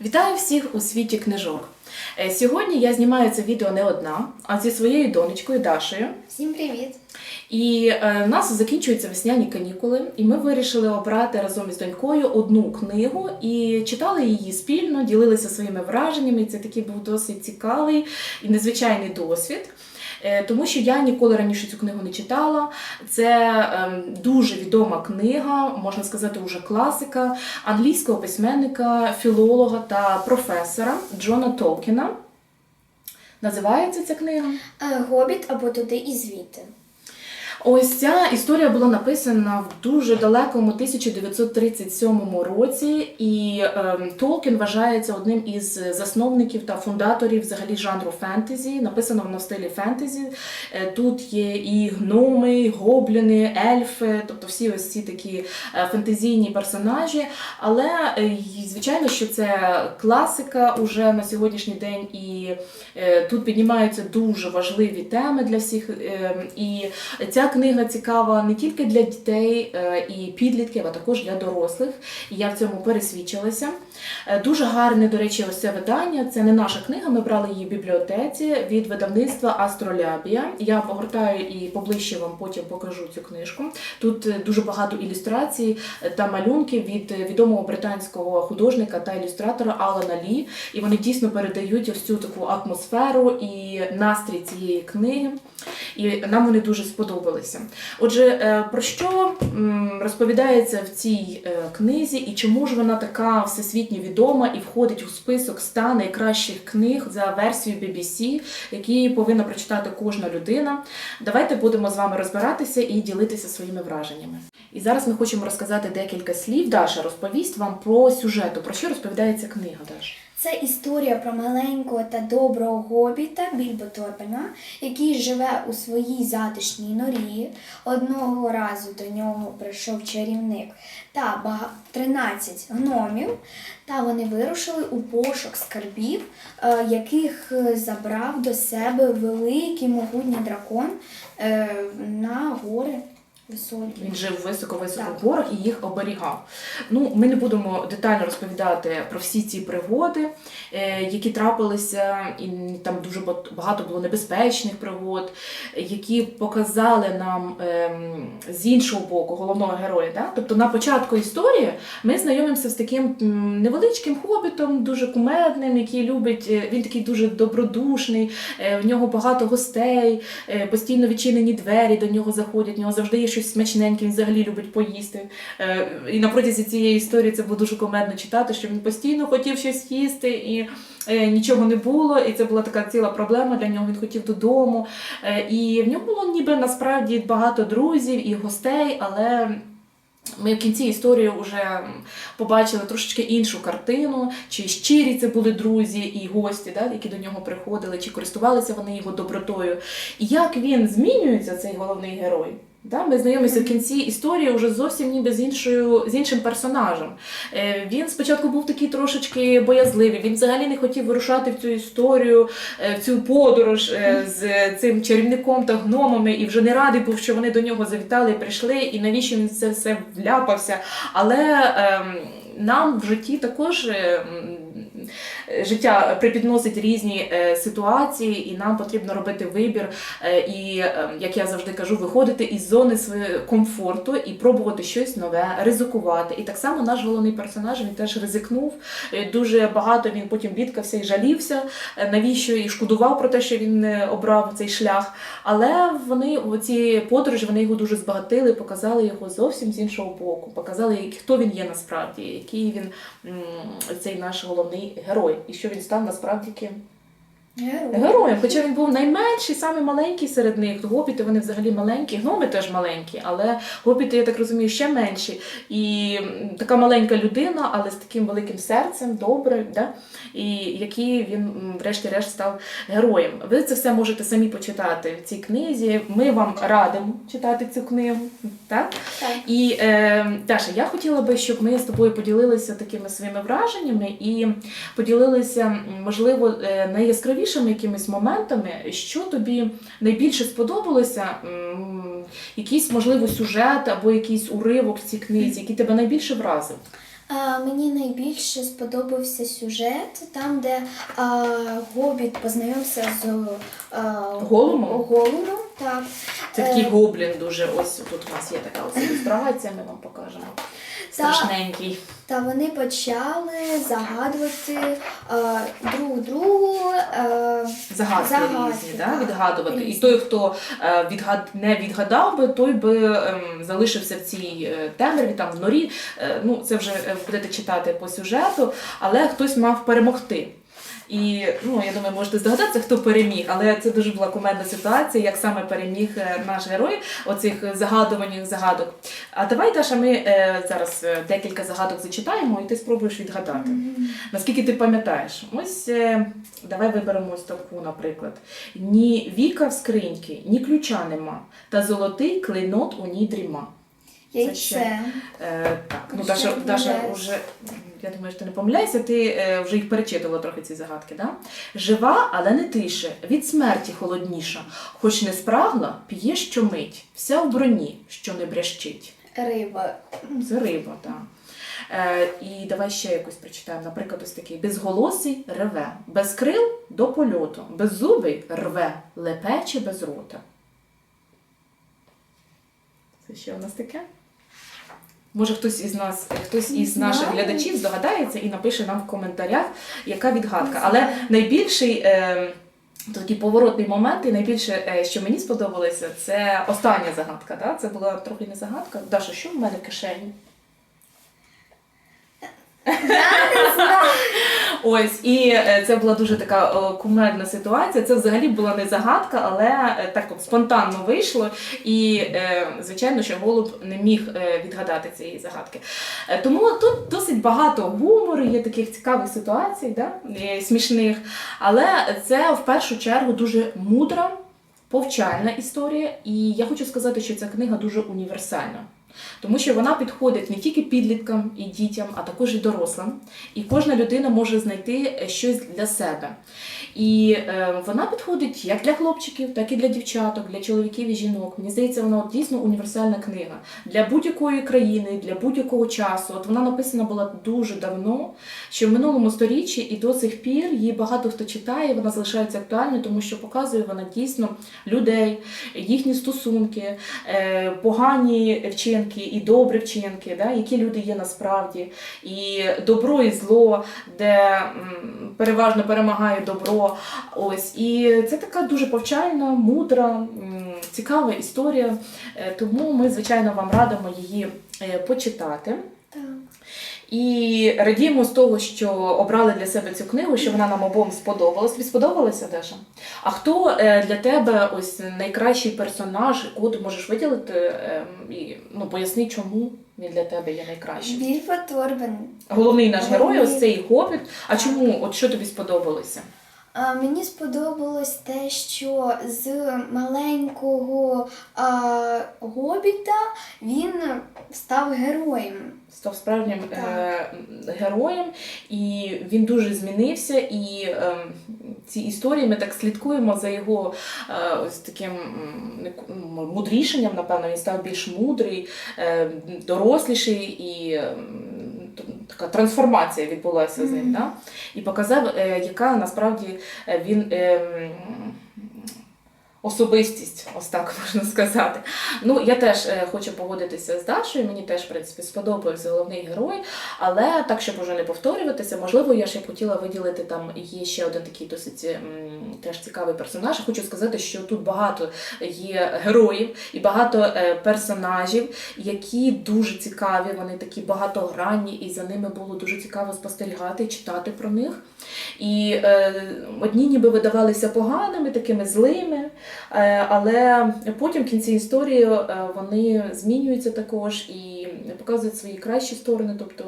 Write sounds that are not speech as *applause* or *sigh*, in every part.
Вітаю всіх у світі книжок. Е, Сьогодні я знімаю це відео не одна, а зі своєю донечкою Дашею. Всім привіт! І е, в нас закінчуються весняні канікули, і ми вирішили обрати разом із донькою одну книгу і читали її спільно, ділилися своїми враженнями. Це такий був досить цікавий і незвичайний досвід. Е, Тому що я ніколи раніше цю книгу не читала. Це ем, дуже відома книга, можна сказати, уже класика англійського письменника, філолога та професора Джона Толкіна. Називається ця книга. Е, Гобіт або туди і звідти. Ось ця історія була написана в дуже далекому 1937 році, і ем, Толкін вважається одним із засновників та фундаторів взагалі жанру фентезі. Написано воно в стилі фентезі. Е, Тут є і гноми, і гобліни, ельфи, тобто всі ось ці такі е, фентезійні персонажі. Але е, звичайно, що це класика уже на сьогоднішній день, і е, тут піднімаються дуже важливі теми для всіх. е, І ця книга цікава не тільки для дітей е, і підлітків, а також для дорослих. І я в цьому пересвідчилася. Е, Дуже гарне, до речі, ось це видання. Це не наша книга. Ми брали її в бібліотеці від видавництва Астролябія. Я погортаю і поближче вам потім покажу цю книжку. Тут е, дуже багато ілюстрацій та малюнків від відомого британського художника та ілюстратора Алана Лі. І вони дійсно передають ось цю таку атмосферу і настрій цієї книги. І нам вони дуже сподобалися. Отже, е, про що розповідається в цій е, книзі і чому ж вона така всесвітньо відома і входить у список 100 найкращих книг за версією BBC, які повинна прочитати кожна людина. Давайте будемо з вами розбиратися і ділитися своїми враженнями. І зараз ми хочемо розказати декілька слів. Даша розповість вам про сюжету. Про що розповідається книга, Даша? Це історія про маленького та доброго гобіта Більбо Торбена, який живе у своїй затишній норі. Одного разу до нього прийшов чарівник та 13 гномів, та вони вирушили у пошук скарбів, е, яких е, забрав до себе великий могутній дракон е, на гори високі. Він жив високо-високо в горах і їх оберігав. Ну, ми не будемо детально розповідати про всі ці пригоди, е, які трапилися, і там дуже багато було небезпечних пригод, які показали нам ем, з іншого боку головного героя. Да? Тобто на початку історії ми знайомимося з таким невеличким хобітом, дуже кумедним, який любить, е, він такий дуже добродушний, е, в нього багато гостей, постійно відчинені двері до нього заходять, в нього завжди є щось смачненьке, він взагалі любить поїсти. Е, І на протязі цієї історії це було дуже комедно читати, що він постійно хотів щось їсти і е, нічого не було. І це була така ціла проблема для нього. Він хотів додому. Е, І в нього було ніби насправді багато друзів і гостей, але. Ми в кінці історії вже побачили трошечки іншу картину, чи щирі це були друзі і гості, да, які до нього приходили, чи користувалися вони його добротою. І як він змінюється, цей головний герой. Да, ми знайомимося в кінці історії вже зовсім ніби з іншою з іншим персонажем. Е, він спочатку був такий трошечки боязливий. Він взагалі не хотів вирушати в цю історію, е, в цю подорож е, з цим чарівником та гномами, і вже не радий був, що вони до нього завітали і прийшли, і навіщо він це все вляпався. Але ем, нам в житті також. Е, Життя припідносить різні е, ситуації, і нам потрібно робити вибір. е, і, як я завжди кажу, виходити із зони комфорту і пробувати щось нове, ризикувати. І так само наш головний персонаж він теж ризикнув. Дуже багато він потім бідкався і жалівся, навіщо і шкодував про те, що він обрав цей шлях. Але вони ці подорожі вони його дуже збагатили, показали його зовсім з іншого боку, показали, хто він є насправді, який він цей наш головний герой, і що він став насправді ким. Героєм, хоча він був найменший, самий маленький серед них. То гопіти вони взагалі маленькі, гноми теж маленькі, але гопіти, я так розумію, ще менші. І така маленька людина, але з таким великим серцем, добре, да? і який він, врешті-решт, став героєм. Ви це все можете самі почитати в цій книзі. Ми вам радимо читати цю книгу. Так? Так. І е, Даша, я хотіла би, щоб ми з тобою поділилися такими своїми враженнями і поділилися, можливо, е, найяскравішими якимись моментами, що тобі найбільше сподобалося, якийсь, можливо, сюжет або якийсь уривок в цій книзі, який тебе найбільше вразив. А, мені найбільше сподобався сюжет, там, де а, Гобіт познайомився з а, Голумом? Голумом, так. Це такий Е, гоблін дуже. Ось тут у нас є така ось ілюстрація, ми вам покажемо. Страшненький. Та вони почали загадувати е, друг другу. е, Загадки, Загадки, різні, да, відгадувати. І той, хто е, відгад... не відгадав би, той би е, залишився в цій е, темряві, там в норі. Е, ну, це вже е, будете читати по сюжету, але хтось мав перемогти. І ну, я думаю, можете здогадатися, хто переміг, але це дуже була кумедна ситуація, як саме переміг е, наш герой оцих загадуваних загадок. А давай, Даша, ми е, зараз е, декілька загадок зачитаємо, і ти спробуєш відгадати. Наскільки ти пам'ятаєш? Ось е, давай виберемо ось таку, наприклад. Ні віка в скриньки, ні ключа нема, та золотий клейнот у ній дріма. Це ще. яйце. Е, так, ну Ще Даша, Даша помиляюсь. вже, я думаю, що ти не помиляєшся, ти е, вже їх перечитувала трохи ці загадки, да? Жива, але не тише, від смерті холодніша, хоч не спрагла, п'є щомить, вся в броні, що не брящить. Риба. Ну, Це риба, так. Е, і давай ще якусь прочитаємо. Наприклад, ось такий безголосий реве, без крил до польоту, беззубий рве, лепече без рота. Це ще у нас таке? Може, хтось із нас, хтось із наших глядачів здогадається і напише нам в коментарях, яка відгадка. Але найбільший е, такий поворотний момент, і найбільше, е, що мені сподобалося, це остання загадка. Да? Це була трохи не загадка. Даша, що в мене в кишені? Ось, і е, це була дуже така кумедна ситуація. Це взагалі була не загадка, але е, так спонтанно вийшло. І е, звичайно, що голуб не міг відгадати цієї загадки. Тому тут досить багато гумору, є таких цікавих ситуацій, да? смішних. Але це в першу чергу дуже мудра, повчальна історія. І я хочу сказати, що ця книга дуже універсальна. Тому що вона підходить не тільки підліткам і дітям, а також і дорослим. І кожна людина може знайти е, щось для себе. І е, вона підходить як для хлопчиків, так і для дівчаток, для чоловіків і жінок. Мені здається, вона от дійсно універсальна книга для будь-якої країни, для будь-якого часу. От вона написана була дуже давно, що в минулому сторіччі і до сих пір її багато хто читає. Вона залишається актуальною, тому що показує вона дійсно людей, їхні стосунки, е, погані вчинки і добрі вчинки, да, які люди є насправді, і добро і зло, де переважно перемагає добро. Ось і це така дуже повчальна, мудра, цікава історія. Е, Тому ми, звичайно, вам радимо її е, почитати. І радіємо з того, що обрали для себе цю книгу, що вона нам обом сподобалась. Тобі сподобалася, Даша? А хто е, для тебе ось найкращий персонаж, кого ти можеш виділити? ем, І ну поясни, чому він для тебе є найкращим? Більбо Торбен. Головний наш герой, ось цей хобіт. А чому? От що тобі сподобалося? Мені сподобалось те, що з маленького а, гобіта він став героєм. Став справжнім е, героєм, і він дуже змінився. І е, ці історії ми так слідкуємо за його е, ось таким мудрішенням, напевно, він став більш мудрий, е, доросліший і. Така трансформація відбулася з ним, да? і показав, е, яка насправді е, він е, м, особистість, ось так *laughs* можна сказати. Ну, я теж е, хочу погодитися з Дашою. Мені теж, в принципі, сподобався головний герой. Але так, щоб уже не повторюватися, можливо, я ще б хотіла виділити там є ще один такий досить м, теж цікавий персонаж. Хочу сказати, що тут багато є героїв і багато е, персонажів, які дуже цікаві. Вони такі багатогранні, і за ними було дуже цікаво спостерігати читати про них. І е, одні ніби видавалися поганими, такими злими. Е, Але потім в кінці історії е, вони змінюються також і показують свої кращі сторони. Тобто,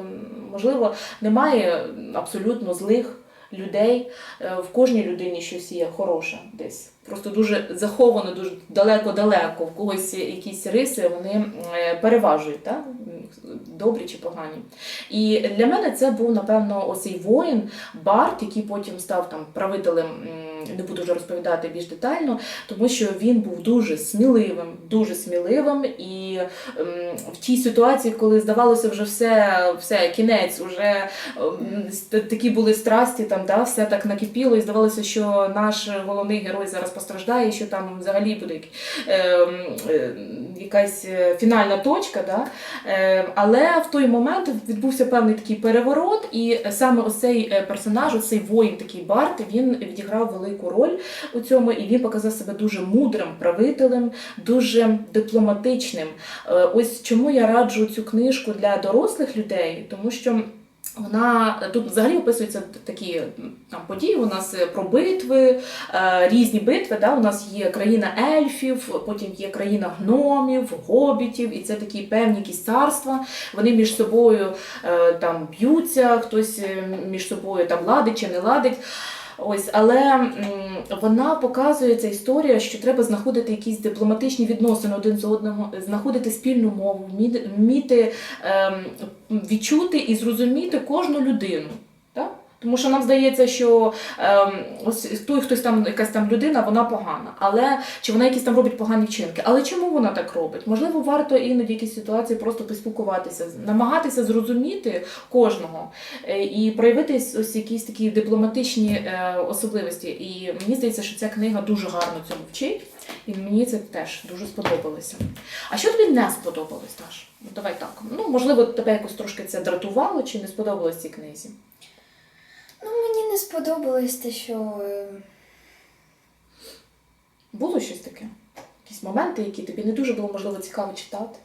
можливо, немає абсолютно злих людей. Е, В кожній людині щось є хороше десь Просто дуже заховано, дуже далеко-далеко. В когось якісь риси вони е, переважують, так? добрі чи погані. І для мене це був, напевно, оцей воїн, Барт, який потім став там правителем, не буду вже розповідати більш детально, тому що він був дуже сміливим, дуже сміливим. І в тій ситуації, коли здавалося вже все, все кінець, вже такі були страсті, там да, все так накипіло, і здавалося, що наш головний герой зараз постраждає, що там взагалі буде ем, е, якась е, фінальна точка. Да? Е, але в той момент відбувся певний такий переворот, і саме ось цей е, персонаж, ось цей воїн, такий Барт, він відіграв велику роль у цьому, і він показав себе дуже мудрим правителем, дуже дипломатичним. Е, Ось чому я раджу цю книжку для дорослих людей, тому що. Вона тут взагалі описуються такі там події. У нас е, про битви, е, різні битви. Да? У нас є країна ельфів, потім є країна гномів, гобітів, і це такі певні якісь царства. Вони між собою е, там б'ються, хтось між собою там ладить чи не ладить. Ось, але вона показує ця історія, що треба знаходити якісь дипломатичні відносини один з одного, знаходити спільну мову, вміти, ем, відчути і зрозуміти кожну людину. Тому що нам здається, що ем, ось той хтось там, якась там людина, вона погана, але чи вона якісь там робить погані вчинки. Але чому вона так робить? Можливо, варто іноді якісь ситуації просто поспілкуватися, намагатися зрозуміти кожного е, і проявити ось якісь такі дипломатичні е, особливості. І мені здається, що ця книга дуже гарно цьому вчить, і мені це теж дуже сподобалося. А що тобі не сподобалось, Даш? Ну, давай так. Ну, можливо, тебе якось трошки це дратувало чи не сподобалось цій книзі? Не сподобалось те, що е, Було щось таке? Якісь моменти, які тобі не дуже було можливо цікаво читати?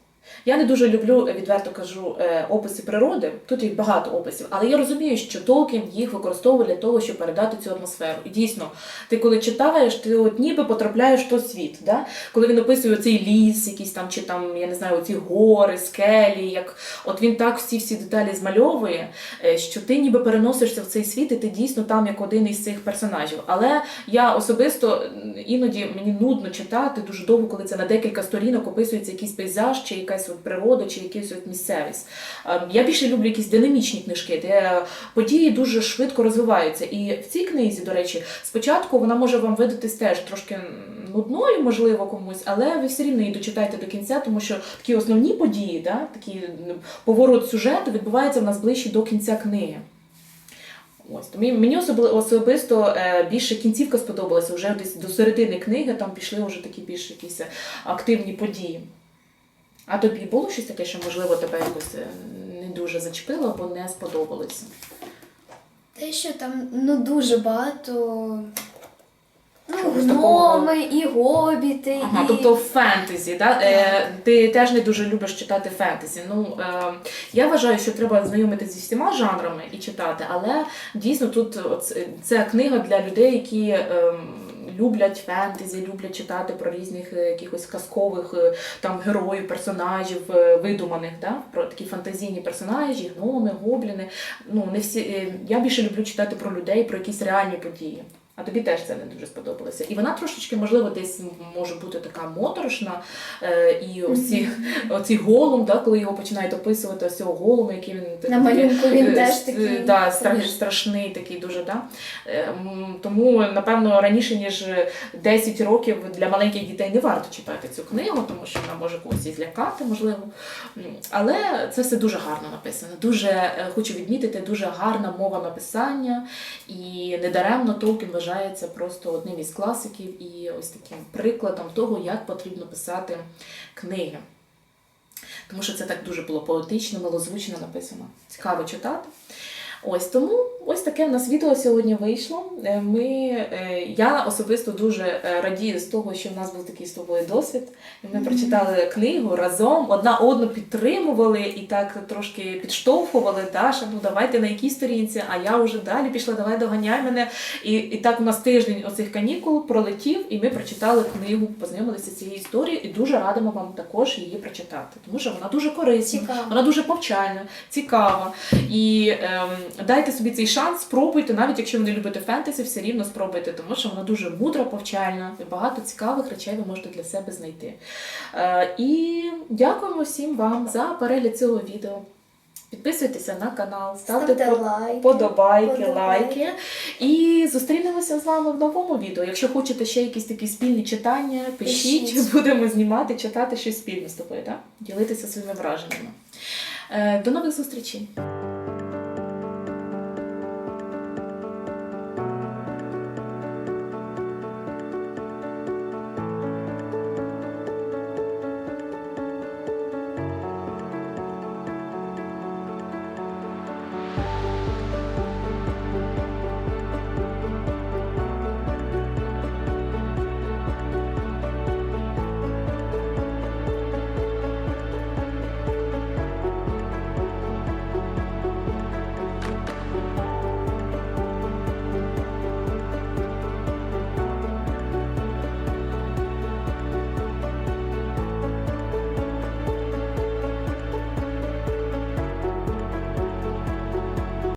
Я не дуже люблю, е, відверто кажу, е, описи природи. Тут їх багато описів, але я розумію, що Толкін їх використовує для того, щоб передати цю атмосферу. І дійсно, ти коли читаєш, ти от ніби потрапляєш в той світ. Да? Коли він описує цей ліс, якийсь там, чи там, я не знаю, ці гори, скелі, як от він так всі всі деталі змальовує, е, що ти ніби переносишся в цей світ, і ти дійсно там як один із цих персонажів. Але я особисто іноді мені нудно читати дуже довго, коли це на декілька сторінок описується якийсь пейзаж, чи якась от природа, чи якась от місцевість. Ем, Я більше люблю якісь динамічні книжки, де події дуже швидко розвиваються. І в цій книзі, до речі, спочатку вона може вам видатись теж трошки нудною, можливо, комусь, але ви все рівно її дочитайте до кінця, тому що такі основні події, да, такий поворот сюжету відбувається в нас ближче до кінця книги. Ось тому мені особисто е, більше кінцівка сподобалася. Вже десь до середини книги там пішли вже такі більш якісь е, активні події. А тобі було щось таке, що можливо тебе якось е, не дуже зачепило або не сподобалося? те, що там ну, дуже багато. Ну, Чогось такого? гноми і гобіти. Ага, і... тобто фентезі, да? Е, ти теж не дуже любиш читати фентезі. Ну, е, я вважаю, що треба знайомитися зі всіма жанрами і читати, але дійсно тут оц- це книга для людей, які. е, Люблять фентезі, люблять читати про різних е, якихось казкових е, там героїв, персонажів е, видуманих, да? про такі фантазійні персонажі, гноми, гобліни. Ну не всі я більше люблю читати про людей, про якісь реальні події. А тобі теж це не дуже сподобалося. І вона трошечки, можливо, десь може бути така моторошна. Е, і оці, оці голум, да, коли його починають описувати, ось цього голума, який він На малюнку він е, теж такий Да, стра- страшний. такий дуже. Да? Е, Тому, напевно, раніше, ніж 10 років для маленьких дітей не варто читати цю книгу, тому що вона може когось і злякати, можливо. Але це все дуже гарно написано. Дуже е, хочу відмітити, дуже гарна мова написання, і недаремно Толкін вважається просто одним із класиків і ось таким прикладом того, як потрібно писати книги. Тому що це так дуже було поетично, милозвучно написано. Цікаво читати. Ось тому ось таке в нас відео сьогодні вийшло. Е, Ми, е, я особисто дуже е, радію з того, що в нас був такий з тобою досвід. Ми прочитали книгу разом, одна одну підтримували і так трошки підштовхували. Даша, ну давайте на якій сторінці, а я вже далі пішла, давай доганяй мене. І, і так у нас тиждень оцих канікул пролетів, і ми прочитали книгу, познайомилися з цією історією, і дуже радимо вам також її прочитати, тому що вона дуже корисна. Цікаво. Вона дуже повчальна, цікава. І ем, дайте собі цей шанс, спробуйте, навіть якщо ви не любите фентезі, все рівно спробуйте, тому що вона дуже мудра, повчальна і багато цікавих речей ви можете для себе знайти. Е, і дякуємо всім вам за перегляд цього відео. Підписуйтеся на канал, ставте, Ставте по- лайки. подобайки, Подобайки. лайки. І зустрінемося з вами в новому відео. Якщо хочете ще якісь такі спільні читання, пишіть, Пишіть. будемо знімати, читати щось спільно з тобою, так? ділитися своїми враженнями. Е, До нових зустрічей!